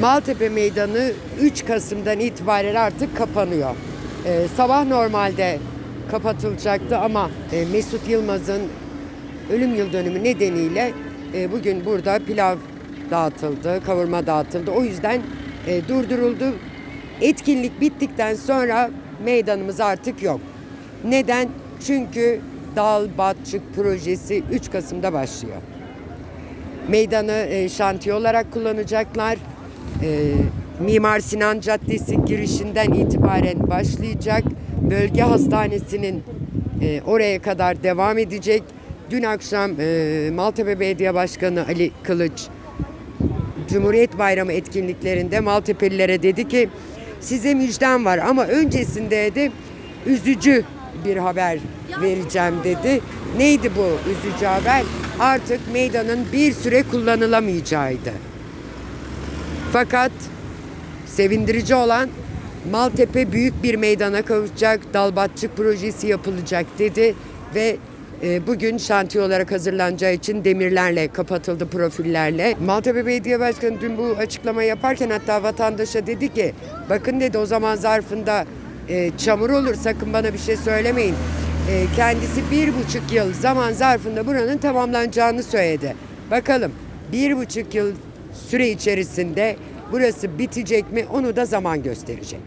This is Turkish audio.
Maltepe Meydanı 3 Kasım'dan itibaren artık kapanıyor. Ee, sabah normalde kapatılacaktı ama e, Mesut Yılmaz'ın ölüm yıl dönümü nedeniyle e, bugün burada pilav dağıtıldı, kavurma dağıtıldı. O yüzden e, durduruldu. Etkinlik bittikten sonra meydanımız artık yok. Neden? Çünkü Dal Batçık projesi 3 Kasım'da başlıyor. Meydanı e, şantiye olarak kullanacaklar. E, Mimar Sinan Caddesi girişinden itibaren başlayacak. Bölge hastanesinin e, oraya kadar devam edecek. Dün akşam e, Maltepe Belediye Başkanı Ali Kılıç Cumhuriyet Bayramı etkinliklerinde Maltepelilere dedi ki size müjdem var ama öncesinde de üzücü bir haber vereceğim dedi. Neydi bu üzücü haber? Artık meydanın bir süre kullanılamayacağıydı. Fakat sevindirici olan Maltepe büyük bir meydana kavuşacak, Dalbatçık projesi yapılacak dedi ve e, bugün şantiye olarak hazırlanacağı için demirlerle kapatıldı profillerle. Maltepe Belediye Başkanı dün bu açıklama yaparken hatta vatandaşa dedi ki bakın dedi o zaman zarfında e, çamur olur sakın bana bir şey söylemeyin. E, kendisi bir buçuk yıl zaman zarfında buranın tamamlanacağını söyledi. Bakalım bir buçuk yıl süre içerisinde burası bitecek mi onu da zaman gösterecek.